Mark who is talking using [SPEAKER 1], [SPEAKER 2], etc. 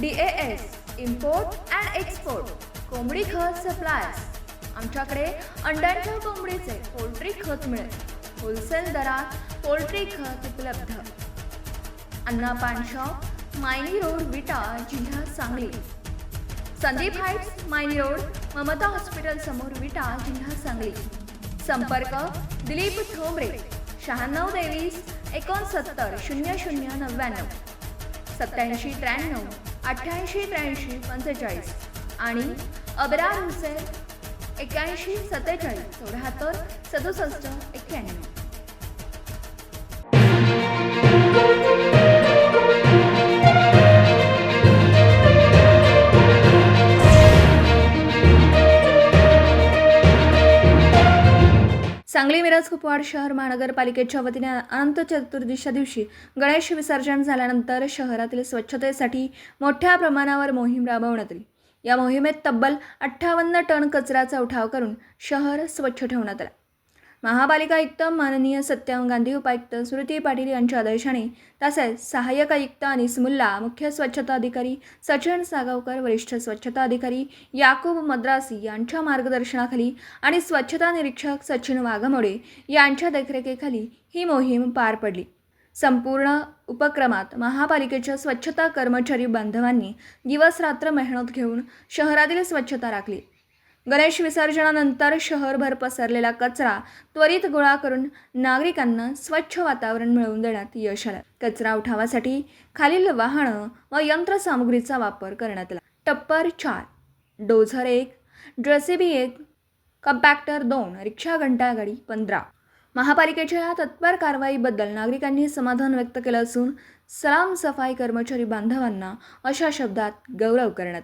[SPEAKER 1] D A S import and export कोंबडी खत suppliers आमच्याकडे अंड्यांच्या कोंबडीचे पोल्ट्री खत मिळेल. होलसेल दरात पोल्ट्री खत उपलब्ध. अण्णा पान शॉप मायनी रोड विटा जिल्हा Sangli. Sandeep heights Mayani road Mamata hospital समोर विटा जिल्हा सांगली. संपर्क दिलीप ठोंबरे शहाण्णव तेवीस एकोणसत्तर शून्य शून्य नव्याण्णव. सत्याऐंशी त्र्याण्णव अठ्ठ्याऐंशी त्र्याऐंशी पंचेचाळीस आणि अबरार हुसेन एक्याऐंशी सत्तेचाळीस चौऱ्याहत्तर सदुसष्ट एक्क्याण्णव. सांगली मिरज कुपवाड शहर महानगरपालिकेच्या वतीने अनंत चतुर्दशीच्या दिवशी गणेश विसर्जन झाल्यानंतर शहरातील स्वच्छतेसाठी मोठ्या प्रमाणावर मोहीम राबवण्यात आली. या मोहिमेत तब्बल अठ्ठावन्न टन कचऱ्याचा उठाव करून शहर स्वच्छ ठेवण्यात आला. महापालिका आयुक्त माननीय सत्यम गांधी उपायुक्त स्मृती पाटील यांच्या आदेशाने तसेच सहाय्यक आयुक्त अनिस मुल्ला मुख्य स्वच्छता अधिकारी सचिन सागावकर वरिष्ठ स्वच्छता अधिकारी याकूब मद्रासी यांच्या मार्गदर्शनाखाली आणि स्वच्छता निरीक्षक सचिन वाघमोडे यांच्या देखरेखीखाली ही मोहीम पार पडली. संपूर्ण उपक्रमात महापालिकेच्या स्वच्छता कर्मचारी बांधवांनी दिवसरात्र मेहनत घेऊन शहरातील स्वच्छता राखली. गणेश विसर्जनानंतर शहरभर पसरलेला कचरा त्वरित गोळा करून नागरिकांना स्वच्छ वातावरण मिळवून देण्यात यश आलं. कचरा उठावासाठी खालील वाहनं व यंत्रसामुग्रीचा वापर करण्यात आला. टप्पर चार डोझर एक ड्रेसेबी एक कम्पॅक्टर दोन रिक्षा घंटागाडी पंधरा. महापालिकेच्या या तत्पर कारवाईबद्दल नागरिकांनी समाधान व्यक्त केलं असून सलाम सफाई कर्मचारी बांधवांना अशा शब्दात गौरव करण्यात